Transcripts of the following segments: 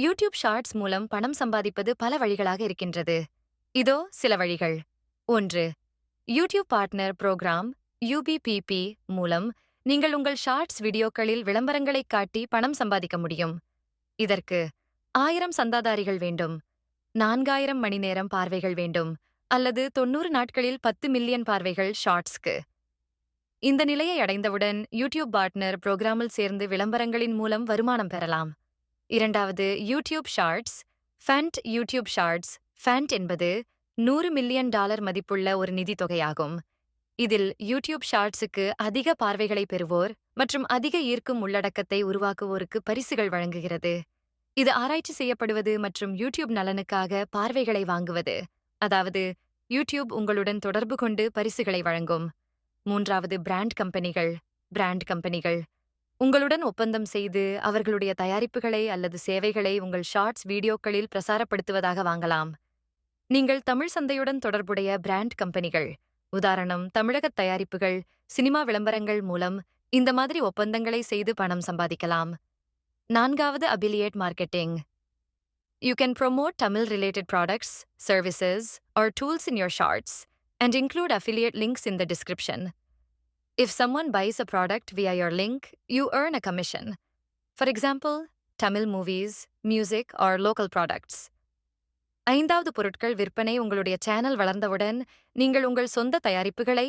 YouTube shorts மூலம் பணம் சம்பாதிப்பது பல வழிகளாக இருக்கின்றது. இதோ சில வழிகள். ஒன்று யூடியூப் பார்ட்னர் புரோகிராம் யூபிபிபி மூலம் நீங்கள் உங்கள் ஷார்ட்ஸ் வீடியோக்களில் விளம்பரங்களைக் காட்டி பணம் சம்பாதிக்க முடியும். இதற்கு ஆயிரம் சந்தாதாரிகள் வேண்டும் நான்காயிரம் மணி நேரம் பார்வைகள் வேண்டும் அல்லது தொண்ணூறு நாட்களில் பத்து மில்லியன் பார்வைகள் ஷார்ட்ஸ்க்கு. இந்த நிலையை அடைந்தவுடன் யூடியூப் பார்ட்னர் புரோகிராமில் சேர்ந்து விளம்பரங்களின் மூலம் வருமானம் பெறலாம். இரண்டாவது YouTube shorts fund YouTube shorts fund என்பது நூறு மில்லியன் டாலர் மதிப்புள்ள ஒரு நிதி தொகையாகும். இதில் யூடியூப் ஷார்ட்ஸுக்கு அதிக பார்வைகளை பெறுவோர் மற்றும் அதிக ஈர்க்கும் உள்ளடக்கத்தை உருவாக்குவோருக்கு பரிசுகள் வழங்குகிறது. இது ஆராய்ச்சி செய்யப்படுவது மற்றும் யூடியூப் நலனுக்காக பார்வைகளை வாங்குவது. அதாவது யூடியூப் உங்களுடன் தொடர்பு கொண்டு பரிசுகளை வழங்கும். மூன்றாவது பிராண்ட் கம்பெனிகள். பிராண்ட் கம்பெனிகள். உங்களுடன் ஒப்பந்தம் செய்து அவர்களுடைய தயாரிப்புகளை அல்லது சேவைகளை உங்கள் ஷார்ட்ஸ் வீடியோக்களில் பிரசாரப்படுத்துவதாக வாங்கலாம். நீங்கள் தமிழ் சந்தையுடன் தொடர்புடைய பிராண்ட் கம்பெனிகள் உதாரணம் தமிழகத் தயாரிப்புகள் சினிமா விளம்பரங்கள் மூலம் இந்த மாதிரி ஒப்பந்தங்களை செய்து பணம் சம்பாதிக்கலாம். நான்காவது affiliate marketing you can promote Tamil related products services or tools in your shorts and include affiliate links in the description If someone buys a product via your link, you earn a commission. For example, Tamil movies, music, or local products. ஐந்தாவது பொருட்கள் விற்பனை உங்களுடைய channel வளர்ந்தவுடன் நீங்கள் உங்கள் சொந்த தயாரிப்புகளை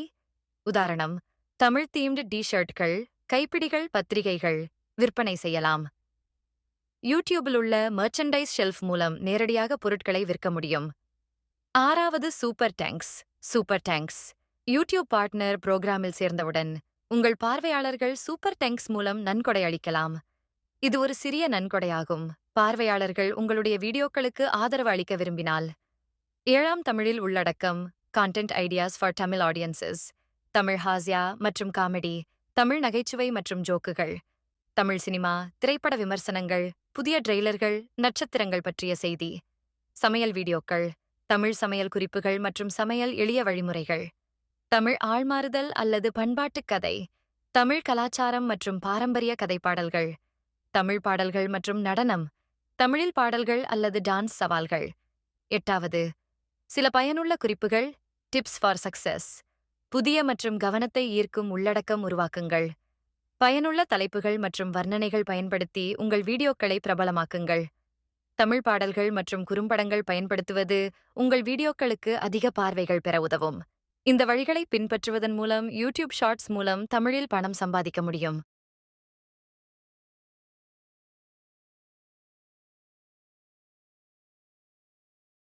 உதாரணம் Tamil themed T ஷர்ட்கள் கைப்பிடிகள் பத்திரிகைகள் விற்பனை செய்யலாம் யூடியூபில் உள்ள மர்ச்சன்டைஸ் ஷெல்ஃப் மூலம் நேரடியாக பொருட்களை விற்க முடியும் ஆறாவது super thanks super thanks YouTube partner புரோகிராமில் சேர்ந்தவுடன் உங்கள் பார்வையாளர்கள் சூப்பர் டேங்க்ஸ் மூலம் நன்கொடை அளிக்கலாம். இது ஒரு சிறிய நன்கொடையாகும். பார்வையாளர்கள் உங்களுடைய வீடியோக்களுக்கு ஆதரவு அளிக்க விரும்பினால். ஏழாம் தமிழில் உள்ளடக்கம் content ideas for Tamil audiences Tamil Haasya மற்றும் காமெடி தமிழ் நகைச்சுவை மற்றும் ஜோக்குகள் தமிழ் சினிமா திரைப்பட விமர்சனங்கள் புதிய ட்ரெய்லர்கள் நட்சத்திரங்கள் பற்றிய செய்தி சமையல் வீடியோக்கள் தமிழ் சமையல் குறிப்புகள் மற்றும் சமையல் எளிய வழிமுறைகள். தமிழ் ஆள்மாறுதல் அல்லது பண்பாட்டுக் கதை தமிழ் கலாச்சாரம் மற்றும் பாரம்பரிய கதைப்பாடல்கள் தமிழ் பாடல்கள் மற்றும் நடனம் தமிழில் பாடல்கள் அல்லது டான்ஸ் சவால்கள். எட்டாவது சில பயனுள்ள குறிப்புகள் டிப்ஸ் ஃபார் சக்சஸ் புதிய மற்றும் கவனத்தை ஈர்க்கும் உள்ளடக்கம் உருவாக்குங்கள். பயனுள்ள தலைப்புகள் மற்றும் வர்ணனைகள் பயன்படுத்தி உங்கள் வீடியோக்களை பிரபலமாக்குங்கள். தமிழ் பாடல்கள் மற்றும் குறும்படங்கள் பயன்படுத்துவது உங்கள் வீடியோக்களுக்கு அதிக பார்வைகள் பெற உதவும். இந்த வழிகளை பின்பற்றுவதன் மூலம் யூடியூப் ஷார்ட்ஸ் மூலம் தமிழில் பணம் சம்பாதிக்க முடியும்.